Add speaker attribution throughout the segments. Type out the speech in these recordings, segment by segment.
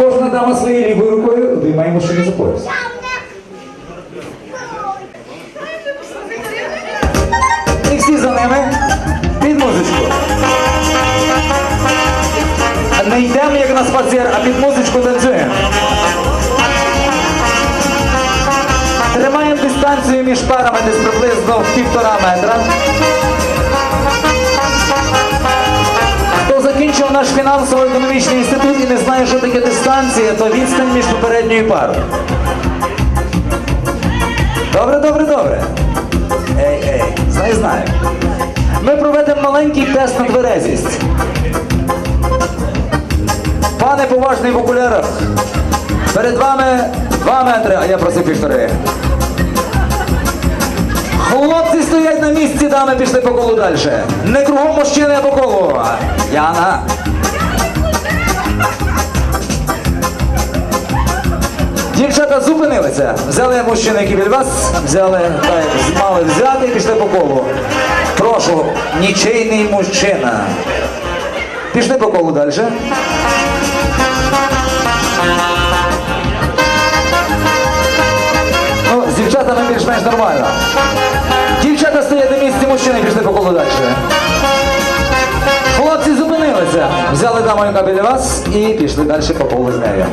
Speaker 1: Кожна дама своєю лівою рукою обіймає мужчину за пояс. І всі за ними під музичку. Не йдемо як на спацір, а під музичку танцюємо. Тримаємо дистанцію між парами десь приблизно в півтора метра. Наш фінансово-економічний інститут і не знає, що таке дистанція, то відстань між попередньою парою. Добре, добре, добре. Ей, ей, знай, знаю. Ми проведемо маленький тест на тверезість. Пане поважний в окулярах, перед вами два метри, а я просив півтори. Хлопці стоять на місці, дами пішли по колу далі. Не кругом мужчини, а по колу. Яна. Дівчата зупинилися. Взяли мужчини, які біля вас, взяли, так, мали взяти і пішли по колу. Прошу, нічийний мужчина. Пішли по колу далі. Ну, з дівчатами більш-менш нормально. Дівчата стоять на місці, мужчини пішли по колу далі. Хлопці зупинилися, взяли даму, яка біля вас, і пішли далі по колу з нею.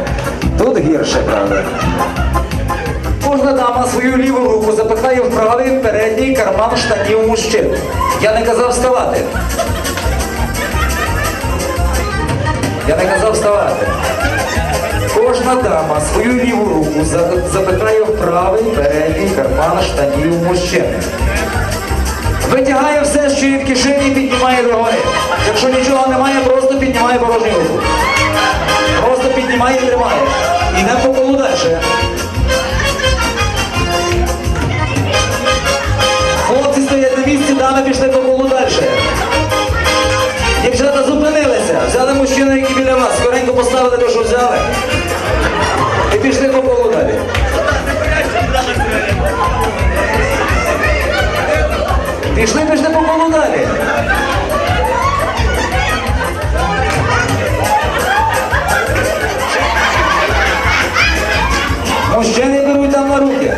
Speaker 1: Тут гірше, правда. Кожна дама свою ліву руку запихає в правий передній карман штанів мужчин. Я не казав вставати. Я не казав вставати. Кожна дама свою ліву руку за- запихає в правий передній карман штанів мужчини. Витягає все, що є в кишені, і піднімає догори. Якщо нічого немає, просто піднімає порожню руку. Просто піднімає і тримає. Іде по колу далі. Хлопці стоять на місці, дами пішли по колу далі. Дівчата зупинилися, взяли мужчину, який біля вас, скоренько поставили те, що взяли. Пішли по колу далі. Пішли, пішли по колу далі. не беруть там на руки.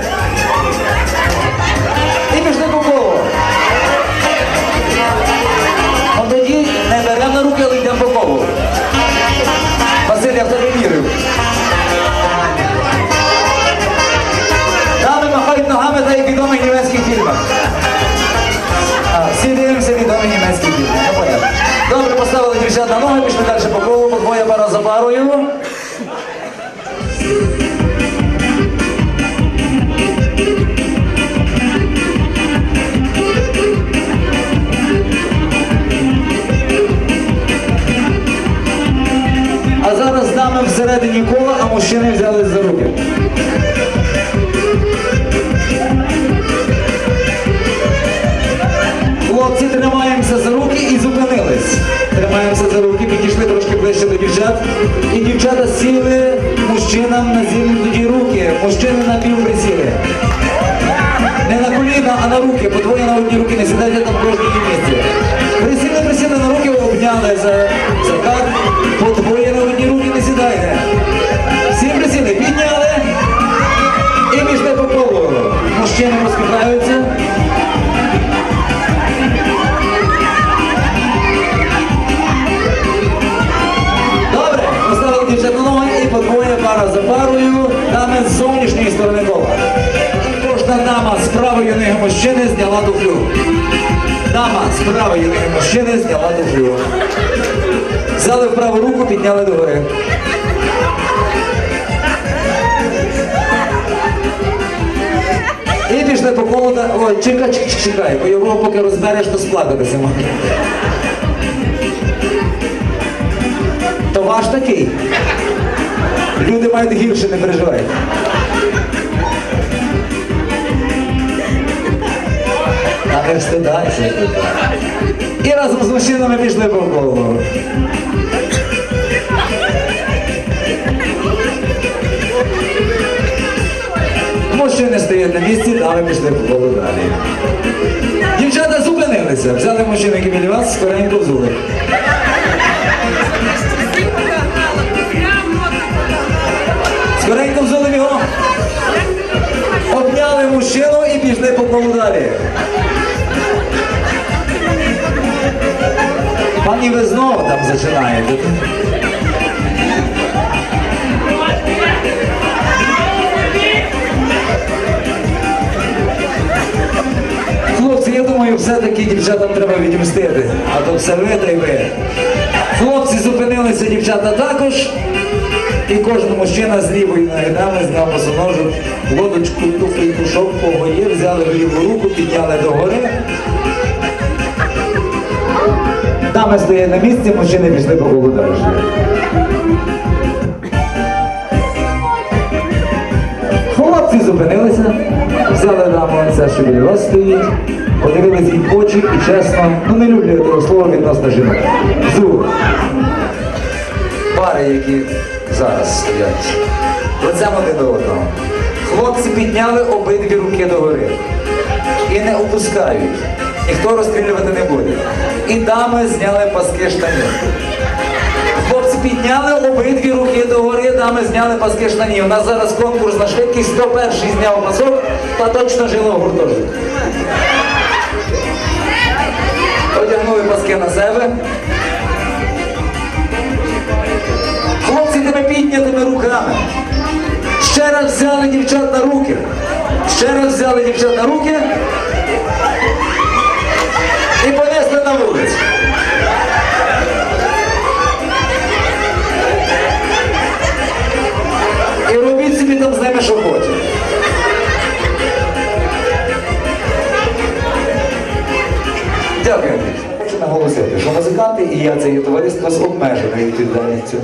Speaker 1: Ближче до дівчат. І дівчата сіли мужчинам на зігнуті руки. Мужчини на пів присіли. Не на коліна, а на руки. По двоє на одні руки не сідайте там в кожній місці. Присіли, присіли на руки, обняли за, за кар. По на одні руки не сідайте. Всі присіли, підняли. І пішли по колу. Мужчини розпихаються. З зовнішньої сторони кола. Кожна дама з правої ноги мужчини зняла туфлю. Дама з правої ноги мужчини зняла туфлю. Взяли в праву руку, підняли догори. І пішли по колу, та- ой, чекай, чекай, чекай, бо його поки розбереш, то сплакатися можна. То ваш такий. Люди мають гірше, не переживайте. А не встидайся. І разом з мужчинами пішли по колу. Мужчини стоять на місці, дами пішли по колу далі. Дівчата зупинилися, взяли мужчину, які біля вас, скоренько взули. Скоренько взяли його, обняли мужчину і пішли по колу далі. Пані ви знову там зачинаєте. Хлопці, я думаю, все-таки дівчатам треба відмістити, а то все ви та й ви. Хлопці зупинилися, дівчата також. І кожен мужчина з лівої ноги дами зняв босоножок, лодочку, туфлі, кушок, погоє, взяли в ліву руку, підняли догори. Дами стоять на місці, мужчини пішли по колу далі. Хлопці зупинилися, взяли даму це, що біля вас стоїть, подивилися їй в очі і чесно, ну не люблю я слова відносно жінок. Зуб. Пари, які зараз стоять. Лицем один до одного. Хлопці підняли обидві руки догори. І не опускають. Ніхто розстрілювати не буде. І дами зняли паски штанів. Хлопці підняли обидві руки догори, дами зняли паски штанів. У нас зараз конкурс на швидкість, хто перший зняв пасок, та точно жило гуртожитку. Одягнули паски на себе. Піднятими руками. Ще раз взяли дівчат на руки. Ще раз взяли дівчат на руки. І понесли на вулицю. І робіть собі там з ними, що хочете. Дякую. Хочу наголосити, що музиканти і я це є товариство з обмеженою відповідальністю.